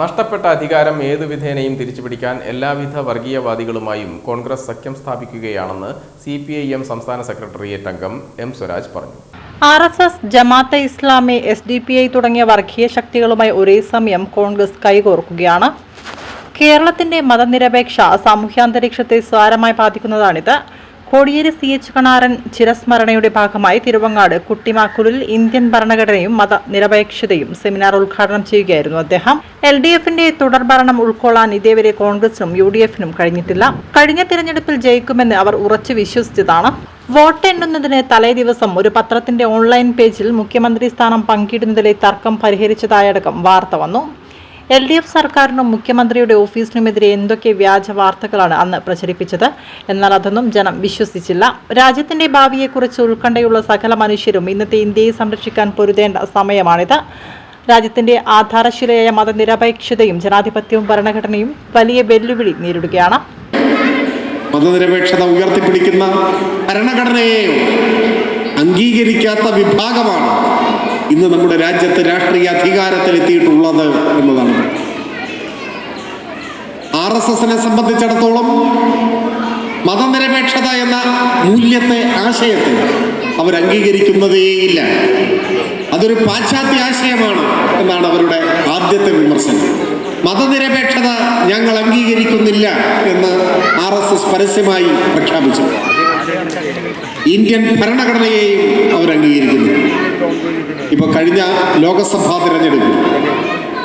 നഷ്ടപ്പെട്ട അധികാരം ഏതു വിധേനയും തിരിച്ചുപിടിക്കാൻ എല്ലാവിധ വർഗീയവാദികളുമായും കോൺഗ്രസ് സഖ്യം സ്ഥാപിക്കുകയാണെന്ന് സി പി ഐ എം സംസ്ഥാന സെക്രട്ടേറിയറ്റ് അംഗം എം സ്വരാജ് പറഞ്ഞു. R S S Jamaat-e Islami S D P I തുടങ്ങിയ വർഗീയ ശക്തികളുമായി ഒരേ സമയം കോൺഗ്രസ് കൈകോർക്കുകയാണ്. കേരളത്തിന്റെ മതനിരപേക്ഷ സാമൂഹ്യാന്തരീക്ഷത്തെ സാരമായി ബാധിക്കുന്നതാണിത്. കോടിയേരി സി എച്ച് കണാരൻ ചിരസ്മരണയുടെ ഭാഗമായി തിരുവങ്ങാട് കുട്ടിമാക്കുലിൽ ഇന്ത്യൻ ഭരണഘടനയും മതനിരപേക്ഷതയും സെമിനാർ ഉദ്ഘാടനം ചെയ്യുകയായിരുന്നു അദ്ദേഹം. എൽ ഡി എഫിന്റെ തുടർഭരണം ഉൾക്കൊള്ളാൻ ഇതേവരെ കോൺഗ്രസിനും യു ഡി എഫിനും കഴിഞ്ഞിട്ടില്ല. കഴിഞ്ഞ തിരഞ്ഞെടുപ്പിൽ ജയിക്കുമെന്ന് അവർ ഉറച്ചു വിശ്വസിച്ചതാണ്. വോട്ട് എണ്ണുന്നതിന് തലേ ദിവസം ഒരു പത്രത്തിന്റെ ഓൺലൈൻ പേജിൽ മുഖ്യമന്ത്രി സ്ഥാനം പങ്കിടുന്നതിലെ തർക്കം പരിഹരിച്ചതായടക്കം വാർത്ത വന്നു. എൽ ഡി എഫ് സർക്കാരിനും മുഖ്യമന്ത്രിയുടെ ഓഫീസിനുമെതിരെ എന്തൊക്കെ വ്യാജ വാർത്തകളാണ് അന്ന് പ്രചരിപ്പിച്ചത്? എന്നാൽ അതൊന്നും ജനം വിശ്വസിച്ചില്ല. രാജ്യത്തിന്റെ ഭാവിയെക്കുറിച്ച് ഉത്കണ്ഠയുള്ള സകല മനുഷ്യരും ഇന്നത്തെ ഇന്ത്യയെ സംരക്ഷിക്കാൻ പൊരുതേണ്ട സമയമാണിത്. രാജ്യത്തിന്റെ ആധാരശിലയായ മതനിരപേക്ഷതയും ജനാധിപത്യവും ഭരണഘടനയും വലിയ വെല്ലുവിളി നേരിടുകയാണ്. മതനിരപേക്ഷത ഉയർത്തിപ്പിടിക്കുന്ന ഭരണഘടനയെ അംഗീകരിക്കാത്ത വിഭാഗമാണ് ഇന്ന് നമ്മുടെ രാജ്യത്ത് രാഷ്ട്രീയ അധികാരത്തിലെത്തിയിട്ടുള്ളത് എന്നതാണ്. ആർ എസ് എസിനെ സംബന്ധിച്ചിടത്തോളം മതനിരപേക്ഷത എന്ന മൂല്യത്തെ ആശയത്തെ അവർ അംഗീകരിക്കുന്നതേയില്ല അതൊരു പാശ്ചാത്യ ആശയമാണ് എന്നാണ് അവരുടെ ആദ്യത്തെ വിമർശനം. മതനിരപേക്ഷത ഞങ്ങൾ അംഗീകരിക്കുന്നില്ല എന്ന് ആർ എസ് എസ് പരസ്യമായി പ്രഖ്യാപിച്ചു. ഇന്ത്യൻ ഭരണഘടനയെയും അവർ അംഗീകരിക്കുന്നു. ഇപ്പൊ കഴിഞ്ഞ ലോകസഭാ തിരഞ്ഞെടുപ്പിൽ